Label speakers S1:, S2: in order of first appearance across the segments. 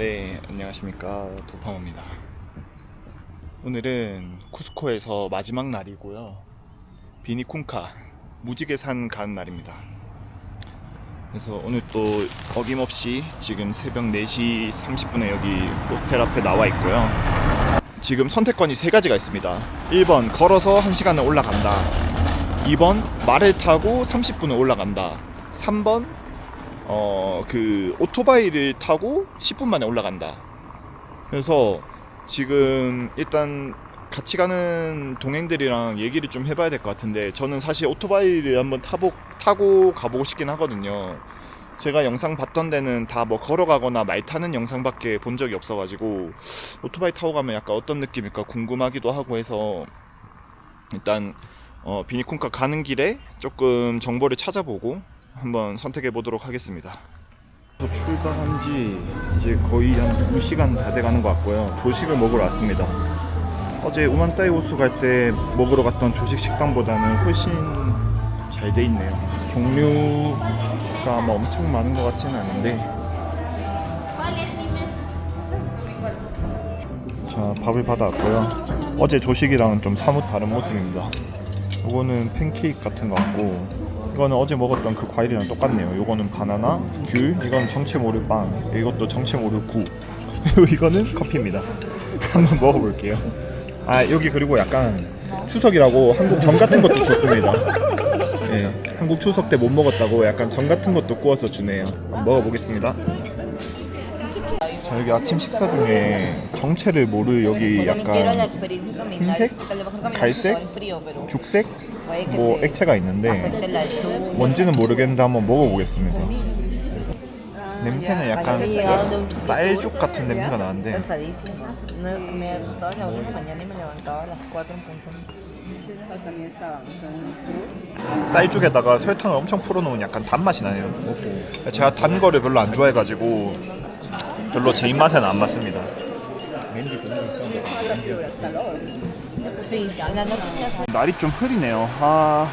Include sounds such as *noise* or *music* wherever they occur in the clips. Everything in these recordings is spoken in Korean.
S1: 네, 안녕하십니까. 도파모입니다. 오늘은 쿠스코에서 마지막 날이고요. 비니쿤카, 무지개산 가는 날입니다. 그래서 오늘 또 어김없이 지금 새벽 4시 30분에 여기 호텔 앞에 나와 있고요. 지금 선택권이 세 가지가 있습니다. 1번, 걸어서 1시간을 올라간다. 2번, 말을 타고 30분을 올라간다. 3번, 어, 그 오토바이를 타고 10분 만에 올라간다. 그래서 지금 일단 같이 가는 동행들이랑 얘기를 좀 해봐야 될 것 같은데 저는 사실 오토바이를 한번 타보, 타고 가보고 싶긴 하거든요. 제가 영상 봤던 데는 다 뭐 걸어가거나 말 타는 영상밖에 본 적이 없어가지고 오토바이 타고 가면 약간 어떤 느낌일까 궁금하기도 하고 해서 일단 어, 비니콘카 가는 길에 조금 정보를 찾아보고 한번 선택해 보도록 하겠습니다. 출발한 지 이제 거의 한 2시간 다 돼가는 것 같고요. 조식을 먹으러 왔습니다. 어제 우만따이 호수 갈 때 먹으러 갔던 조식 식당보다는 훨씬 잘 돼 있네요. 종류가 뭐 엄청 많은 것 같지는 않은데. 자 밥을 받아왔고요. 어제 조식이랑은 좀 사뭇 다른 모습입니다. 이거는 팬케이크 같은 거 같고 이거는 어제 먹었던 그 과일이랑 똑같네요. 이거는 바나나, 귤, 이건 정체모르 빵, 이것도 정체모르 구. 그리고 *laughs* 이거는 커피입니다. *laughs* 한번 먹어볼게요. 아 여기 그리고 약간 추석이라고 한국 전 같은 것도 좋습니다. 예, 한국 추석 때 못 먹었다고 약간 전 같은 것도 구워서 주네요. 한번 먹어보겠습니다. 자 여기 아침 식사 중에 정체를 모르 여기 약간 흰색, 갈색, 죽색, 뭐 액체가 있는데 뭔지는 모르겠는데 한번 먹어보겠습니다. 냄새는 약간 쌀죽 같은 냄새가 나는데
S2: Cansadísima. No he comido toda la una mañana y me levantaba a las 4 en punto.
S1: 쌀죽에다가 설탕을 엄청 풀어놓은 약간 단맛이 나네요. 제가 단 거를 별로 안 좋아해가지고 별로 제 입맛에는 안 맞습니다. 날이 좀 흐리네요. 아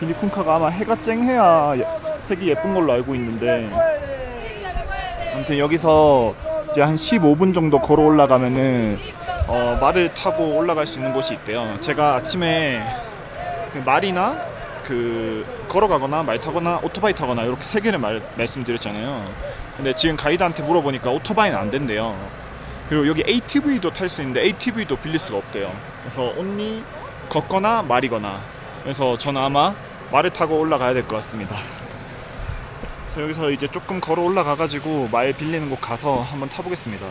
S1: 비니쿤카가 아마 해가 쨍해야 색이 예쁜 걸로 알고 있는데 아무튼 여기서 이제 한 15분 정도 걸어 올라가면은 어, 말을 타고 올라갈 수 있는 곳이 있대요. 제가 아침에 그 말이나 그 걸어가거나 말 타거나 오토바이 타거나 이렇게 세 개를 말, 말씀드렸잖아요. 근데 지금 가이드한테 물어보니까 오토바이는 안 된대요. 그리고 여기 ATV도 탈 수 있는데 ATV도 빌릴 수가 없대요. 그래서 온리 걷거나 말이거나. 그래서 저는 아마 말을 타고 올라가야 될 것 같습니다. 그래서 여기서 이제 조금 걸어 올라가 가지고 말 빌리는 곳 가서 한번 타보겠습니다.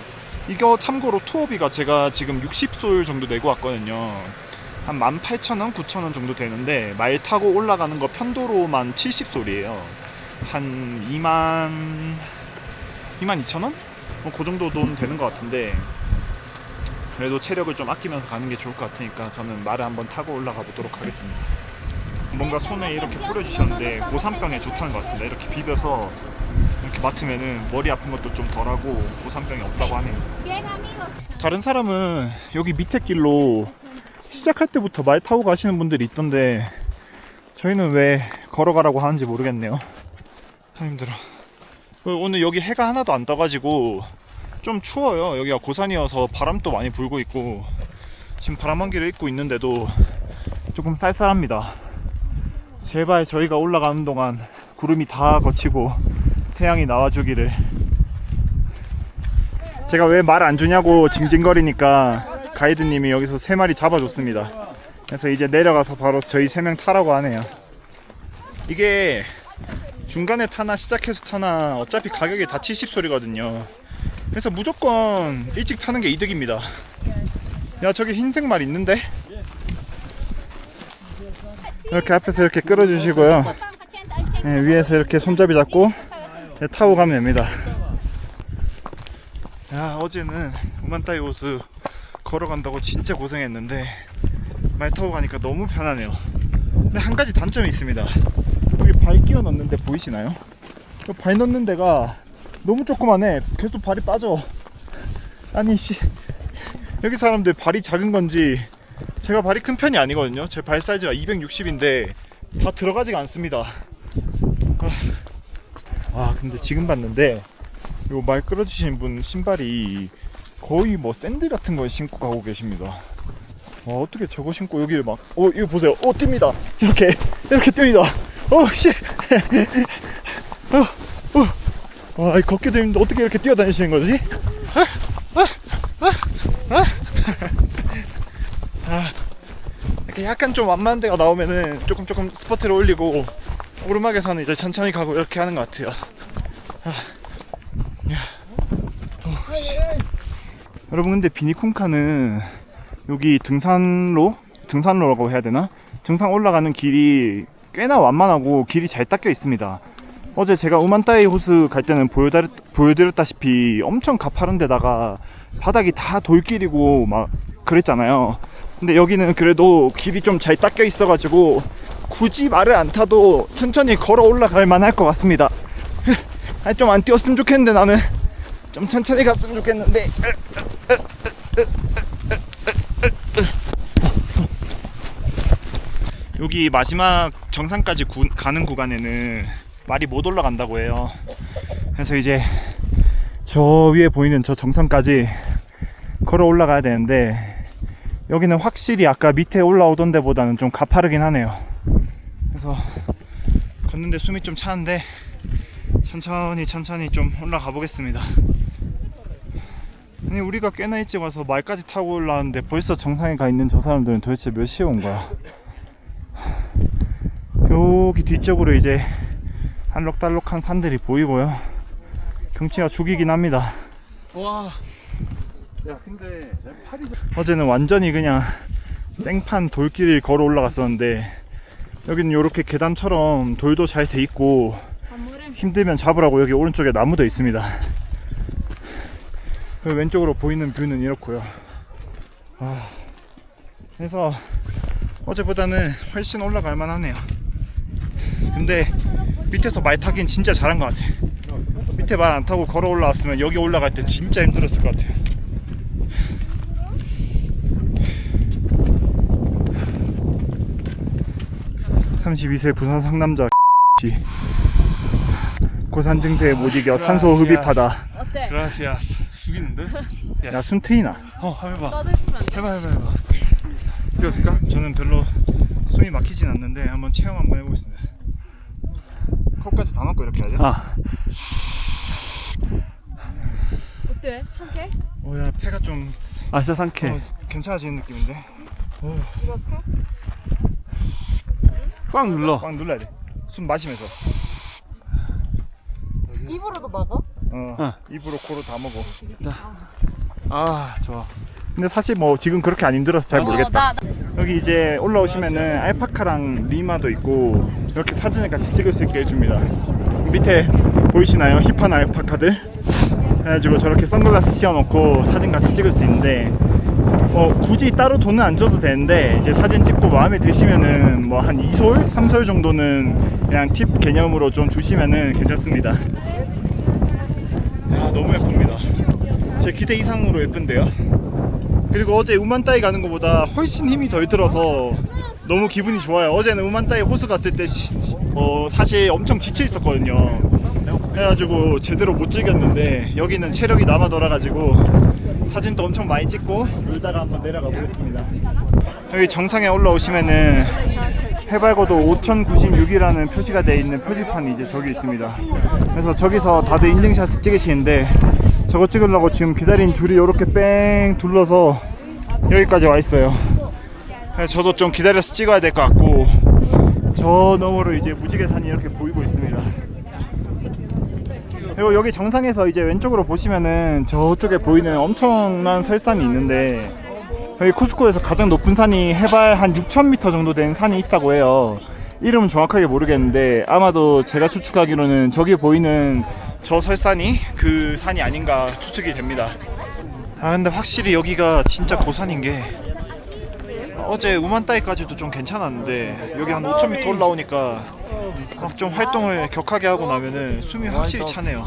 S1: 이거 참고로 투어비가 제가 지금 60솔 정도 내고 왔거든요. 한 18,000원, 9,000원 정도 되는데 말 타고 올라가는 거 편도로만 70솔이에요. 한 2만 2만 2천 원? 뭐그 정도 돈 되는 것 같은데 그래도 체력을 좀 아끼면서 가는 게 좋을 것 같으니까 저는 말을 한번 타고 올라가 보도록 하겠습니다. 뭔가 손에 이렇게 뿌려주셨는데 고산병에 좋다는 것 같습니다. 이렇게 비벼서 이렇게 맡으면은 머리 아픈 것도 좀 덜하고 고산병이 없다고 하네요. 다른 사람은 여기 밑에 길로 시작할 때부터 말 타고 가시는 분들이 있던데 저희는 왜 걸어가라고 하는지 모르겠네요. 참 힘들어. 그리고 오늘 여기 해가 하나도 안 떠가지고 좀 추워요. 여기가 고산이어서 바람도 많이 불고 있고 지금 바람 한기를 입고 있는데도 조금 쌀쌀합니다. 제발 저희가 올라가는 동안 구름이 다 거치고 태양이 나와주기를 제가 왜 말 안 주냐고 징징거리니까 가이드님이 여기서 세 마리 잡아줬습니다. 그래서 이제 내려가서 바로 저희 세 명 타라고 하네요. 이게 중간에 타나 시작해서 타나 어차피 가격이 다 70소리거든요. 그래서 무조건 일찍 타는 게 이득입니다. 야 저기 흰색 말 있는데? 이렇게 앞에서 이렇게 끌어주시고요. 네, 위에서 이렇게 손잡이 잡고 네, 타고 가면 됩니다. 야 어제는 우만따이 호수 걸어간다고 진짜 고생했는데 말 타고 가니까 너무 편하네요 근데 한 가지 단점이 있습니다 여기 발 끼워 넣는데 보이시나요? 여기 발 넣는 데가 너무 조그만해 계속 발이 빠져 아니 씨 여기 사람들 발이 작은 건지 제가 발이 큰 편이 아니거든요 제 발 사이즈가 260인데 다 들어가지가 않습니다 아, 와 근데 지금 봤는데 요 말 끌어주신 분 신발이 거의 뭐 샌들 같은 걸 신고 가고 계십니다. 와 어떻게 저거 신고 여기를 막어 이거 보세요. 어 뜁니다. 이렇게 이렇게 뜁니다. 어 씨. 어, 어. 와 이 걷기도 힘든데 어떻게 이렇게 뛰어다니시는 거지? 아, 이렇게 약간 좀 완만한 데가 나오면은 조금 조금 스퍼트를 올리고 오르막에서는 이제 천천히 가고 이렇게 하는 것 같아요. 아, 야. 어, 씨. 여러분 근데 비니쿵카는 여기 등산로 등산로라고 해야 되나 등산 올라가는 길이 꽤나 완만하고 길이 잘 닦여 있습니다. 어제 제가 우만따이 호수 갈 때는 보여드렸, 보여드렸 다시피 엄청 가파른 데다가 바닥이 다 돌길이고 막 그랬잖아요. 근데 여기는 그래도 길이 좀 잘 닦여 있어가지고 굳이 말을 안 타도 천천히 걸어 올라갈 만할 것 같습니다. *laughs* 좀 안 뛰었으면 좋겠는데 나는 좀 천천히 갔으면 좋겠는데. 여기 마지막 정상까지 구- 가는 구간에는 말이 못 올라간다고 해요. 그래서 이제 저 위에 보이는 저 정상까지 걸어 올라가야 되는데 여기는 확실히 아까 밑에 올라오던 데보다는 좀 가파르긴 하네요. 그래서 걷는데 숨이 좀 차는데 천천히 천천히 좀 올라가 보겠습니다. 아니 우리가 꽤나 일찍 와서 말까지 타고 올라왔는데 벌써 정상에 가 있는 저 사람들은 도대체 몇 시에 온 거야? 여기 뒤쪽으로 이제 알록달록한 산들이 보이고요. 경치가 죽이긴 합니다.
S3: 와. 야 근데 팔이
S1: 어제는 완전히 그냥 생판 돌길을 걸어 올라갔었는데 여기는 이렇게 계단처럼 돌도 잘 돼 있고 힘들면 잡으라고 여기 오른쪽에 나무도 있습니다. 왼쪽으로 보이는 뷰는 이렇고요. 아, 그래서 어제보다는 훨씬 올라갈 만하네요. 근데 밑에서 말 타긴 진짜 잘한 것 같아. 밑에 말 안 타고 걸어 올라왔으면 여기 올라갈 때 진짜 힘들었을 것 같아요. (32세) 부산 상남자 *laughs* 씨. 고산 증세에 못 이겨 산소 흡입하다
S2: 어때?
S3: 그라시아스 죽이는데?
S1: 야숨 트이나
S3: 어 한번 해봐
S2: 나도 해주면 안 돼?
S3: 해봐 해봐 해봐 찍었을까?
S1: 저는 별로 숨이 막히진 않는데 한번 체험 한번 해보겠습니다 컵까지 다 넣고 이렇게 하죠
S3: 아.
S4: 어때? 상쾌?
S1: 오야 폐가 좀
S3: 아 진짜 상쾌
S1: 어, 괜찮아지는 느낌인데?
S3: 꽉 눌러.
S1: 꽉 눌러야 돼 숨 마시면서.
S2: 입으로도 먹어?
S1: 어,
S3: 어.
S1: 입으로 코로 다 먹어.
S3: 아 좋아
S1: 근데 사실 뭐 지금 그렇게 안 힘들어서 잘 모르겠다
S4: 나, 나.
S1: 여기 이제 올라오시면은 알파카랑 리마도 있고 이렇게 사진을 같이 찍을 수 있게 해줍니다. 밑에 보이시나요? 힙한 알파카들? 그래가지고 저렇게 선글라스 씌워놓고 사진 같이 찍을 수 있는데 뭐 굳이 따로 돈은 안 줘도 되는데 이제 사진 찍고 마음에 드시면은 뭐 한 2솔? 3솔 정도는 그냥 팁 개념으로 좀 주시면은 괜찮습니다. 야 너무 예쁩니다. 제 기대 이상으로 예쁜데요? 그리고 어제 우만따이 가는 것보다 훨씬 힘이 덜 들어서 너무 기분이 좋아요. 어제는 우만따이 호수 갔을 때 시- 어, 사실 엄청 지쳐 있었거든요. 그래가지고 제대로 못 즐겼는데 여기는 체력이 남아 돌아가지고 사진도 엄청 많이 찍고 놀다가 한번 내려가 보겠습니다. 여기 정상에 올라오시면은 해발고도 5096이라는 표시가 되어 있는 표지판이 이제 저기 있습니다. 그래서 저기서 다들 인증샷을 찍으시는데 저거 찍으려고 지금 기다린 줄이 이렇게 뺑 둘러서 여기까지 와 있어요. 그래서 저도 좀 기다려서 찍어야 될 것 같고 저 너머로 이제 무지개산이 이렇게 보이고 있습니다. 그리고 여기 정상에서 이제 왼쪽으로 보시면은 저쪽에 보이는 엄청난 설산이 있는데 여기 쿠스코에서 가장 높은 산이 해발 한 6,000m 정도 되는 산이 있다고 해요. 이름은 정확하게 모르겠는데 아마도 제가 추측하기로는 저기 보이는 저 설산이 그 산이 아닌가 추측이 됩니다. 아 근데 확실히 여기가 진짜 고산인 게 어제 우만따이까지도 좀 괜찮았는데 여기 한 5,000m 올라오니까 막 좀 활동을 격하게 하고 나면은 숨이 확실히 차네요.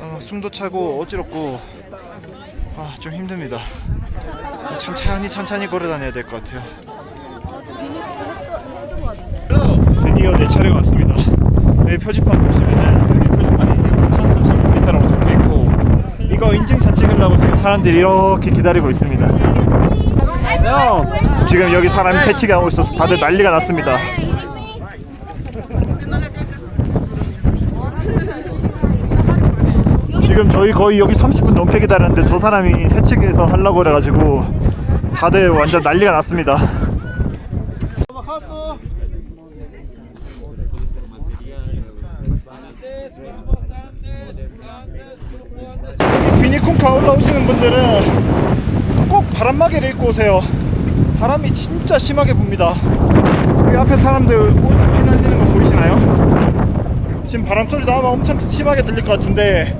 S1: 어, 숨도 차고 어지럽고 아, 좀 힘듭니다. 천천히 천천히 걸어 다녀야 될 것 같아요. 드디어 내 차례가 왔습니다. 여기 표지판 보시면은 여기 표지판이 이제 9,040m라고 이거 인증샷 찍으려고 지금 사람들이 이렇게 기다리고 있습니다. 지금 여기 사람이 새치기 하고 있어서 다들 난리가 났습니다. 지금 저희 거의 여기 30분 넘게 기다렸는데 저 사람이 새치기에서 하려고 그래가지고 다들 완전 난리가 났습니다. 비니쿵카 올라오시는 분들은 꼭 바람막이를 입고 오세요. 바람이 진짜 심하게 붑니다. 여기 앞에 사람들 옷 피날리는 거 보이시나요? 지금 바람 소리도 아마 엄청 심하게 들릴 것 같은데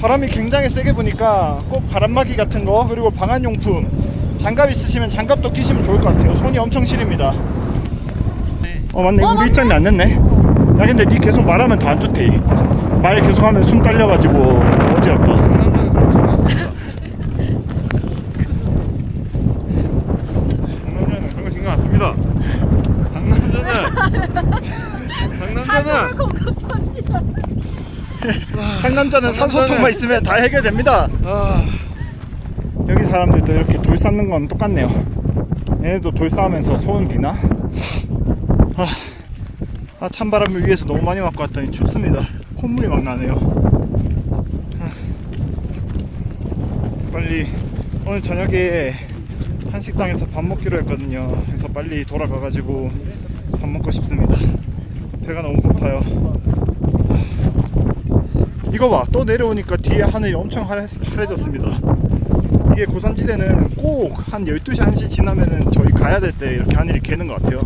S1: 바람이 굉장히 세게 부니까 꼭 바람막이 같은 거 그리고 방한용품 장갑 있으시면 장갑도 끼시면 좋을 것 같아요. 손이 엄청 시립니다. 어 맞네 우리 입장이 안 냈네. 야 근데 니 계속 말하면 더 안 좋대. 말 계속하면 숨 딸려가지고 어지럽다.
S3: 상남자는 그런 거 신경 안 씁니다. 상남자는
S1: 상남자는 산소통만 있으면 다 해결됩니다.
S3: 아,
S1: 여기 사람들도 이렇게 돌 쌓는 건 똑같네요. 얘네도 돌 쌓으면서 소원 비나? 아, 아 찬바람을 위해서 너무 많이 맞고 왔더니 춥습니다. 콧물이 막 나네요. 아, 빨리 오늘 저녁에 한식당에서 밥 먹기로 했거든요. 그래서 빨리 돌아가가지고 밥 먹고 싶습니다. 배가 너무 고파요. 이거 봐, 또 내려오니까 뒤에 하늘이 엄청 하래, 파래졌습니다. 이게 고산지대는 꼭 한 12시 1시 지나면은 저희 가야 될 때 이렇게 하늘이 개는 것 같아요.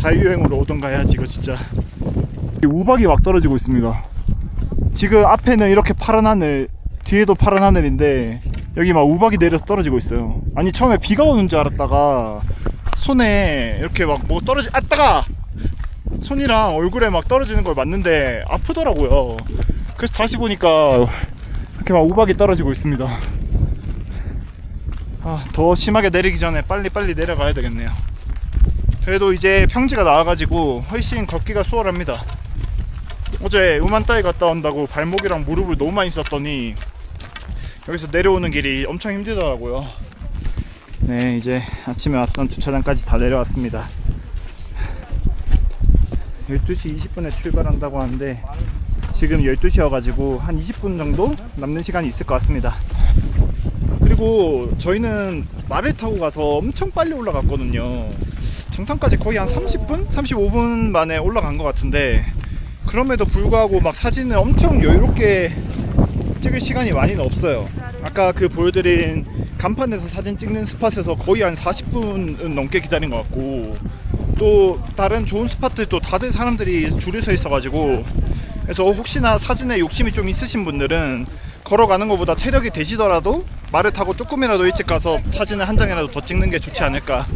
S1: 자유여행으로 오던가 해야지 이거 진짜. 우박이 막 떨어지고 있습니다. 지금 앞에는 이렇게 파란 하늘 뒤에도 파란 하늘인데 여기 막 우박이 내려서 떨어지고 있어요. 아니 처음에 비가 오는 줄 알았다가 손에 이렇게 막 뭐 떨어지 아 따가! 손이랑 얼굴에 막 떨어지는 걸 맞는데 아프더라고요 그래서 다시 보니까 이렇게 막 우박이 떨어지고 있습니다 아, 더 심하게 내리기 전에 빨리 빨리 내려가야 되겠네요. 그래도 이제 평지가 나와가지고 훨씬 걷기가 수월합니다. 어제 우만따이 갔다 온다고 발목이랑 무릎을 너무 많이 썼더니 여기서 내려오는 길이 엄청 힘들더라고요. 네, 이제 아침에 왔던 주차장까지 다 내려왔습니다. 12시 20분에 출발한다고 하는데 지금 12시여가지고 한 20분 정도 남는 시간이 있을 것 같습니다. 그리고 저희는 말을 타고 가서 엄청 빨리 올라갔거든요. 정상까지 거의 한 30분? 35분 만에 올라간 것 같은데 그럼에도 불구하고 막 사진을 엄청 여유롭게 찍을 시간이 많이는 없어요. 아까 그 보여드린 간판에서 사진 찍는 스팟에서 거의 한 40분은 넘게 기다린 것 같고 또 다른 좋은 스팟들도 다들 사람들이 줄을 서 있어가지고 그래서 혹시나 사진에 욕심이 좀 있으신 분들은 걸어가는 것보다 체력이 되시더라도 말을 타고 조금이라도 일찍 가서 사진을 한 장이라도 더 찍는 게 좋지 않을까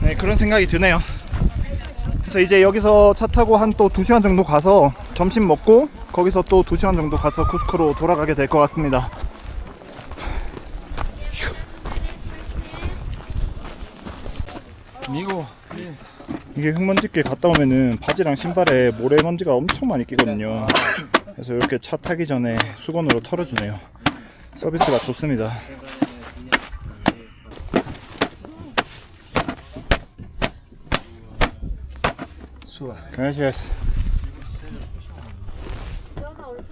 S1: 네, 그런 생각이 드네요. 그래서 이제 여기서 차 타고 한 또 2시간 정도 가서 점심 먹고 거기서 또 2시간 정도 가서 쿠스코로 돌아가게 될 것 같습니다.
S3: 미고
S1: 이게 흙먼지길 갔다 오면은 바지랑 신발에 모래먼지가 엄청 많이 끼거든요. 그래서 이렇게 차 타기 전에 수건으로 털어주네요. 서비스가 좋습니다. gracias.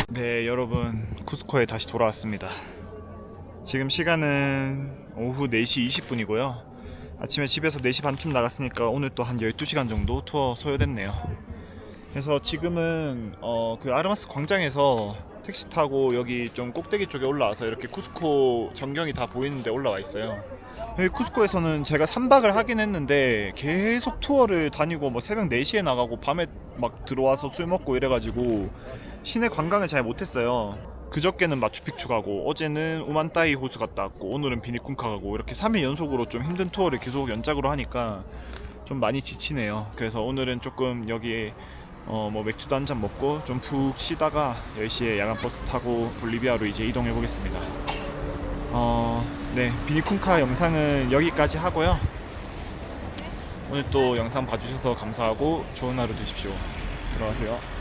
S1: 네, 여러분 쿠스코에 다시 돌아왔습니다. 지금 시간은 오후 4시 20분이고요. 아침에 집에서 4시 반쯤 나갔으니까 오늘 또 한 12시간 정도 투어 소요됐네요. 그래서 지금은 어, 그 아르마스 광장에서 택시 타고 여기 좀 꼭대기 쪽에 올라와서 이렇게 쿠스코 전경이 다 보이는데 올라와 있어요. 여기 쿠스코에서는 제가 3박을 하긴 했는데 계속 투어를 다니고 뭐 새벽 4시에 나가고 밤에 막 들어와서 술 먹고 이래가지고 시내 관광을 잘 못했어요. 그저께는 마추픽추 가고 어제는 우만따이 호수 갔다 왔고 오늘은 비니쿤카 가고 이렇게 3일 연속으로 좀 힘든 투어를 계속 연작으로 하니까 좀 많이 지치네요. 그래서 오늘은 조금 여기 어뭐 맥주도 한 잔 먹고 좀 푹 쉬다가 10시에 야간 버스 타고 볼리비아로 이제 이동해 보겠습니다. 어, 네, 비니쿤카 영상은 여기까지 하고요. 오늘 또 영상 봐주셔서 감사하고 좋은 하루 되십시오. 들어가세요.